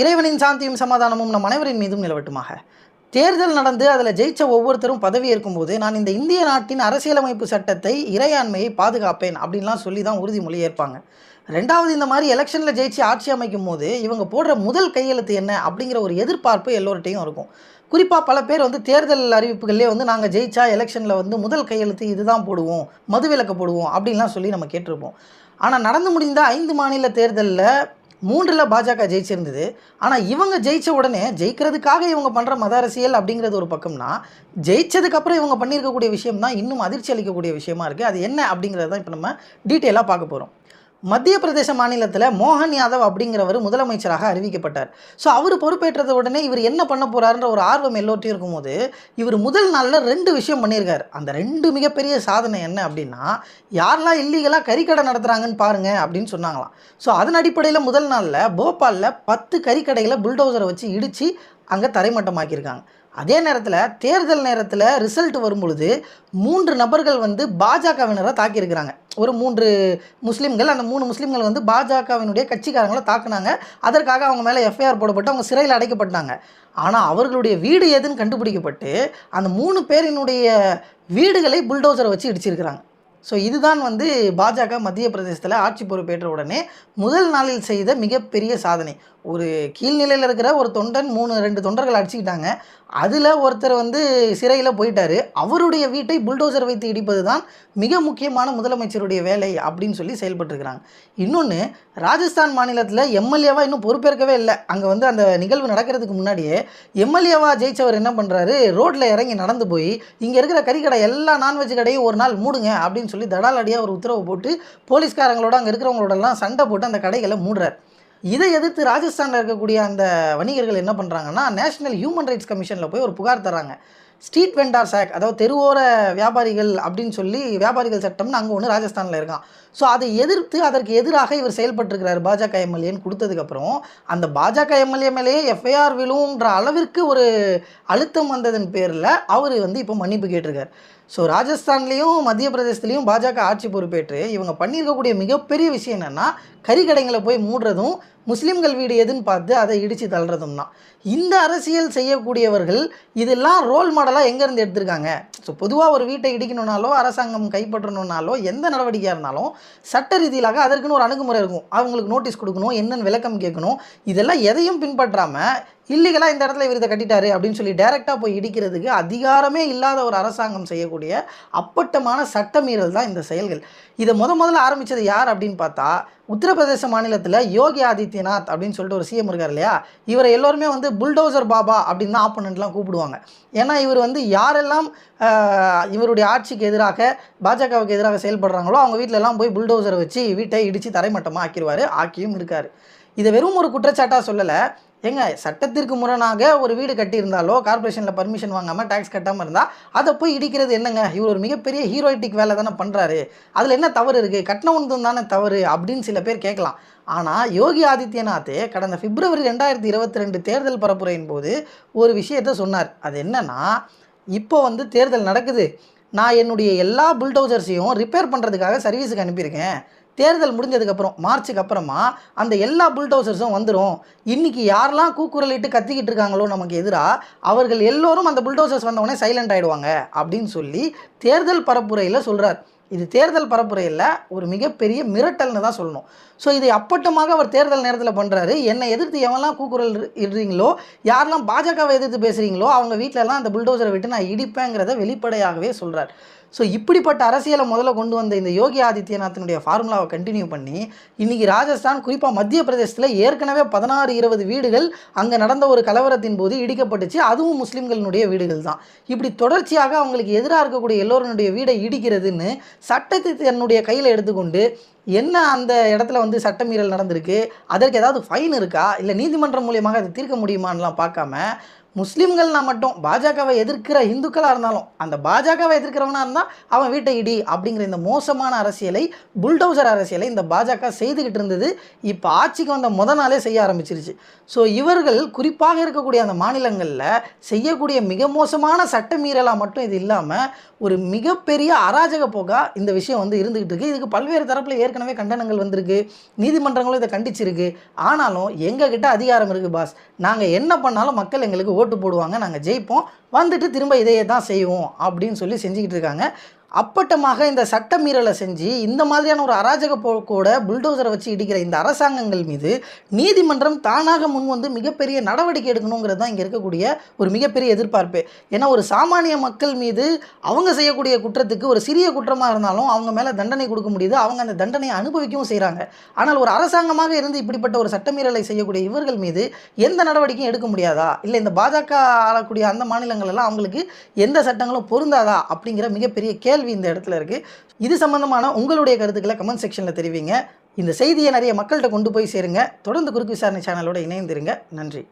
இறைவனின் சாந்தியும் சமாதானமும் நம் அனைவரின் மீதும் நிலவட்டுமாக. தேர்தல் நடந்து அதில் ஜெயித்த ஒவ்வொருத்தரும் பதவி ஏற்கும்போது நான் இந்த இந்திய நாட்டின் அரசியலமைப்பு சட்டத்தை இறையாண்மையை பாதுகாப்பேன் அப்படின்லாம் சொல்லி தான் உறுதிமொழி ஏற்பாங்க. ரெண்டாவது இந்த மாதிரி எலெக்ஷனில் ஜெயிச்சு ஆட்சி அமைக்கும் போது இவங்க போடுற முதல் கையெழுத்து என்ன அப்படிங்கிற ஒரு எதிர்பார்ப்பு எல்லோர்ட்டையும் இருக்கும். குறிப்பாக பல பேர் வந்து தேர்தல் அறிவிப்புகள்லேயே வந்து நாங்கள் ஜெயிச்சா எலெக்ஷனில் வந்து முதல் கையெழுத்து இதுதான் போடுவோம் மதுவிலக்கு போடுவோம் அப்படின்லாம் சொல்லி நம்ம கேட்டிருப்போம். ஆனால் நடந்து முடிந்த ஐந்து மாநில தேர்தலில் மூன்றில் பாஜக ஜெயிச்சிருந்தது. ஆனால் இவங்க ஜெயித்த உடனே ஜெயிக்கிறதுக்காக இவங்க பண்ணுற மத அரசியல் அப்படிங்கிறது ஒரு பக்கம்னா ஜெயிச்சதுக்கப்புறம் இவங்க பண்ணியிருக்கக்கூடிய விஷயம் தான் இன்னும் அதிர்ச்சி அளிக்கக்கூடிய விஷயமா இருக்குது அது என்ன அப்படிங்கிறது தான் இப்போ நம்ம டீட்டெயிலாக பார்க்க போகிறோம் மத்திய பிரதேச மாநிலத்தில் மோகன் யாதவ் அப்படிங்கிறவர் முதலமைச்சராக அறிவிக்கப்பட்டார். ஸோ அவர் பொறுப்பேற்றது உடனே இவர் என்ன பண்ண போகிறாருன்ற ஒரு ஆர்வம் எல்லோட்டையும் இருக்கும்போது இவர் முதல் நாளில் ரெண்டு விஷயம் பண்ணியிருக்கார். அந்த ரெண்டு மிகப்பெரிய சாதனை என்ன அப்படின்னா யாரெல்லாம் இல்லீகலாக கறிக்கடை நடத்துகிறாங்கன்னு பாருங்க அப்படின்னு சொன்னாங்களாம். ஸோ அதன் அடிப்படையில் முதல் நாளில் போபாலில் பத்து கறிக்கடைகளை புல்டோசரை வச்சு இடித்து அங்கே தரைமட்டமாக்கியிருக்காங்க. அதே நேரத்தில் தேர்தல் நேரத்தில் ரிசல்ட் வரும் பொழுது மூன்று நபர்கள் வந்து பாஜகவினரை தாக்கியிருக்கிறாங்க. ஒரு மூன்று முஸ்லீம்கள் அந்த மூணு முஸ்லீம்கள் வந்து பாஜகவினுடைய கட்சிக்காரங்களை தாக்குனாங்க. அதற்காக அவங்க மேலே எஃப்ஐஆர் போடப்பட்டு அவங்க சிறையில் அடைக்கப்பட்டாங்க. ஆனால் அவர்களுடைய வீடு எதுன்னு கண்டுபிடிக்கப்பட்டு அந்த மூணு பேரினுடைய வீடுகளை புல்டோசரை வச்சு இடிச்சிருக்கிறாங்க. ஸோ இதுதான் வந்து பாஜக மத்திய பிரதேசத்தில் ஆட்சி பொறுப்பேற்ற உடனே முதல் நாளில் செய்த மிகப்பெரிய சாதனை. ஒரு கீழ்நிலையில் இருக்கிற ஒரு தொண்டன் மூணு ரெண்டு தொண்டர்கள் அடிச்சுக்கிட்டாங்க. அதில் ஒருத்தர் வந்து சிறையில் போயிட்டாரு. அவருடைய வீட்டை புல்டோசர் வைத்து இடிப்பது தான் மிக முக்கியமான முதலமைச்சருடைய வேலை அப்படின்னு சொல்லி செயல்பட்டுருக்கிறாங்க. இன்னொன்று ராஜஸ்தான் மாநிலத்தில் எம்எல்ஏவாக இன்னும் பொறுப்பேற்கவே இல்லை. அங்கே வந்து அந்த நிகழ்வு நடக்கிறதுக்கு முன்னாடியே எம்எல்ஏவாக ஜெயிச்சவர் என்ன பண்ணுறாரு ரோட்டில் இறங்கி நடந்து போய் இங்கே இருக்கிற கறிக்கடை எல்லா நான்வெஜ் கடையும் ஒரு நாள் மூடுங்க அப்படின்னு சொல்லி தடாலடியாக ஒரு உத்தரவு போட்டு போலீஸ்காரங்களோட அங்கே இருக்கிறவங்களோடலாம் சண்டை போட்டு அந்த கடைகளை மூடுறார். இதை எதிர்த்து ராஜஸ்தானில் இருக்கக்கூடிய அந்த வணிகர்கள் என்ன பண்ணுறாங்கன்னா நேஷனல் ஹியூமன் ரைட்ஸ் கமிஷனில் போய் ஒரு புகார் தராங்க ஸ்ட்ரீட் வெண்டார்ஸ் ஆக்ட் அதாவது தெருவோர வியாபாரிகள் அப்படின்னு சொல்லி வியாபாரிகள் சட்டம்னு அங்கே ஒன்று ராஜஸ்தானில் இருக்கான் ஸோ அதை எதிர்த்து அதற்கு எதிராக இவர் செயல்பட்டிருக்கிறார் பாஜக எம்எல்ஏன்னு கொடுத்ததுக்கப்புறம் அந்த பாஜக எம்எல்ஏ மேலேயே எஃப்ஐஆர் விழுன்ற அளவிற்கு ஒரு அழுத்தம் வந்ததன் பேரில் அவர் வந்து இப்போ மன்னிப்பு கேட்டிருக்கார். ஸோ ராஜஸ்தான்லேயும் மத்திய பிரதேசத்துலேயும் பாஜக ஆட்சி பொறுப்பேற்று இவங்க பண்ணியிருக்கக்கூடிய மிகப்பெரிய விஷயம் என்னென்னா கறிக்கடைங்களை போய் மூடுறதும் முஸ்லீம்கள் வீடு எதுன்னு பார்த்து அதை இடித்து தள்ளுறதும் தான். இந்த அரசியல் செய்யக்கூடியவர்கள் இதெல்லாம் ரோல் மாடலாக எங்கேருந்து எடுத்திருக்காங்க? ஸோ பொதுவாக ஒரு வீட்டை இடிக்கணும்னாலோ அரசாங்கம் கைப்பற்றணுன்னாலோ எந்த நடவடிக்கையாக இருந்தாலும் சட்ட ரீதியிலாக அதற்குன்னு ஒரு அணுகுமுறை இருக்கும். அவங்களுக்கு நோட்டீஸ் கொடுக்கணும் என்னென்னு விளக்கம் கேட்கணும். இதெல்லாம் எதையும் பின்பற்றாமல் இல்லீகலாக இந்த இடத்துல இவர் இதை கட்டிட்டாரு அப்படின்னு சொல்லி டைரெக்டாக போய் இடிக்கிறதுக்கு அதிகாரமே இல்லாத ஒரு அரசாங்கம் செய்யக்கூடிய அப்பட்டமான சட்டமீறல் தான் இந்த செயல்கள். இதை முத முதல்ல ஆரம்பித்தது யார் அப்படின்னு பார்த்தா உத்தரப்பிரதேச மாநிலத்தில் யோகி ஆதித்யநாத் அப்படின்னு சொல்லிட்டு ஒரு சிஎம் இருக்கார் இல்லையா? இவரை எல்லோருமே வந்து புல்டோசர் பாபா அப்படின்னு தான் ஆப்போனண்ட்லாம் கூப்பிடுவாங்க. ஏன்னா இவர் வந்து யாரெல்லாம் இவருடைய ஆட்சிக்கு எதிராக பாஜகவுக்கு எதிராக செயல்படுறாங்களோ அவங்க வீட்டிலலாம் எல்லாம் போய் புல்டோசரை வச்சு வீட்டை இடித்து தரைமட்டமாக ஆக்கிடுவார் ஆக்கியும் இருக்கார். இதை வெறும் ஒரு குற்றச்சாட்டாக சொல்லலை. ஏங்க சட்டத்திற்கு முரணாக ஒரு வீடு கட்டியிருந்தாலோ கார்ப்பரேஷனில் பர்மிஷன் வாங்காமல் டேக்ஸ் கட்டாமல் இருந்தால் அதை போய் இடிக்கிறது என்னங்க? இவர் ஒரு மிகப்பெரிய ஹீரோயிட்டிக் வேலை தானே பண்ணுறாரு அதில் என்ன தவறு இருக்குது கட்டினவனுக்கு தானே தவறு அப்படின்னு சில பேர் கேட்கலாம். ஆனால் யோகி ஆதித்யநாத் கடந்த பிப்ரவரி ரெண்டாயிரத்தி இருபத்தி ரெண்டு தேர்தல் பரப்புரையின் போது ஒரு விஷயத்த சொன்னார். அது என்னன்னா இப்போ வந்து தேர்தல் நடக்குது. நான் என்னுடைய எல்லா புல்டோசர்ஸையும் ரிப்பேர் பண்ணுறதுக்காக சர்வீஸுக்கு அனுப்பியிருக்கேன். தேர்தல் முடிஞ்சதுக்கப்புறம் மார்ச்சுக்கு அப்புறமா அந்த எல்லா புல்டோசர்ஸும் வந்துடும் இன்றைக்கி யாரெல்லாம் கூக்குரலிட்டு கத்திக்கிட்டு இருக்காங்களோ நமக்கு எதிராக அவர்கள் எல்லோரும் அந்த புல்டோசர்ஸ் வந்தவுடனே சைலண்ட் ஆகிடுவாங்க அப்படின்னு சொல்லி தேர்தல் பரப்புரையில் சொல்கிறார் இது தேர்தல் பரப்புரையில் ஒரு மிகப்பெரிய மிரட்டல்னு தான் சொல்லணும். ஸோ இதை அப்பட்டமாக அவர் தேர்தல் நேரத்தில் பண்ணுறாரு என்னை எதிர்த்து எவன்லாம் கூக்குரல் இடுறீங்களோ யாரெல்லாம் பாஜகவை எதிர்த்து பேசுகிறீங்களோ அவங்க வீட்டிலலாம் அந்த புல்டோசரை விட்டு நான் இடிப்பேங்கிறத வெளிப்படையாகவே சொல்கிறார் ஸோ இப்படிப்பட்ட அரசியலை முதல்ல கொண்டு வந்த இந்த யோகி ஆதித்யநாத்தினுடைய ஃபார்முலாவை கண்டினியூ பண்ணி இன்றைக்கி ராஜஸ்தான் குறிப்பாக மத்திய பிரதேசத்தில் ஏற்கனவே பதினாறு இருபது வீடுகள் அங்கே நடந்த ஒரு கலவரத்தின் போது இடிக்கப்பட்டுச்சு. அதுவும் முஸ்லீம்களினுடைய வீடுகள் தான். இப்படி தொடர்ச்சியாக அவங்களுக்கு எதிராக இருக்கக்கூடிய எல்லோருடைய வீடை இடிக்கிறதுன்னு சட்டத்தை தன்னுடைய கையில் எடுத்துக்கொண்டு என்ன அந்த இடத்துல வந்து சட்டமீறல் நடந்திருக்கு? அதற்கு ஏதாவது ஃபைன் இருக்கா? இல்லை நீதிமன்றம் மூலியமாக அதை தீர்க்க முடியுமான்லாம் பார்க்காம முஸ்லீம்கள்னா மட்டும் பாஜகவை எதிர்க்கிற இந்துக்களாக இருந்தாலும் அந்த பாஜகவை எதிர்க்கிறவனா இருந்தால் அவன் வீட்டை இடி அப்படிங்கிற இந்த மோசமான அரசியலை புல்டோசர் அரசியலை இந்த பாஜக செய்துக்கிட்டு இருந்தது. இப்போ ஆட்சிக்கு வந்த முத நாளே செய்ய ஆரம்பிச்சிருச்சு. ஸோ இவர்கள் குறிப்பாக இருக்கக்கூடிய அந்த மாநிலங்களில் செய்யக்கூடிய மிக மோசமான சட்ட மீறலாக மட்டும் இது இல்லாமல் ஒரு மிகப்பெரிய அராஜக போக்காக இந்த விஷயம் வந்து இருந்துகிட்டு இருக்கு. இதுக்கு பல்வேறு தரப்பில் ஏற்கனவே கண்டனங்கள் வந்திருக்கு. நீதிமன்றங்களும் இதை கண்டிச்சிருக்கு. ஆனாலும் எங்ககிட்ட அதிகாரம் இருக்குது பாஸ். நாங்கள் என்ன பண்ணாலும் மக்கள் எங்களுக்கு ஓட்டு போடுவாங்க நாங்கள் ஜெயிப்போம். வந்துட்டு திரும்ப இதையே தான் செய்வோம் அப்படின்னு சொல்லி செஞ்சுக்கிட்டு இருக்காங்க. அப்பட்டமாக இந்த சட்ட மீறலை செஞ்சு இந்த மாதிரியான ஒரு அராஜக போக்கோட புல்டோசரை வச்சு இடிக்கிற இந்த அரசாங்கங்கள் மீது நீதிமன்றம் தானாக முன் வந்து மிகப்பெரிய நடவடிக்கை எடுக்கணுங்கிறது தான் இங்கே இருக்கக்கூடிய ஒரு மிகப்பெரிய எதிர்பார்ப்பு. ஏன்னா ஒரு சாமானிய மக்கள் மீது அவங்க செய்யக்கூடிய குற்றத்துக்கு ஒரு சிறிய குற்றமாக இருந்தாலும் அவங்க மேலே தண்டனை கொடுக்க முடியுது. அவங்க அந்த தண்டனையை அனுபவிக்கவும் செய்கிறாங்க ஆனால் ஒரு அரசாங்கமாக இருந்து இப்படிப்பட்ட ஒரு சட்டமீறலை செய்யக்கூடிய இவர்கள் மீது எந்த நடவடிக்கையும் எடுக்க முடியாதா? இல்லை இந்த பாஜக ஆளக்கூடிய அந்த மாநிலங்கள் எல்லாம் அவங்களுக்கு எந்த சட்டங்களும் பொருந்தாதா? அப்படிங்கிற மிகப்பெரிய கேள்வி இந்த இடத்துல இருக்குது இது சம்பந்தமான உங்களுடைய கருத்துக்களை கமெண்ட் செக்ஷனில் தெரிவிங்க. இந்த செய்தியை நிறைய மக்கள்கிட்ட கொண்டு போய் சேருங்க. தொடர்ந்து குறுக்கு விசாரணை சேனலோட இணைந்திருங்க. நன்றி.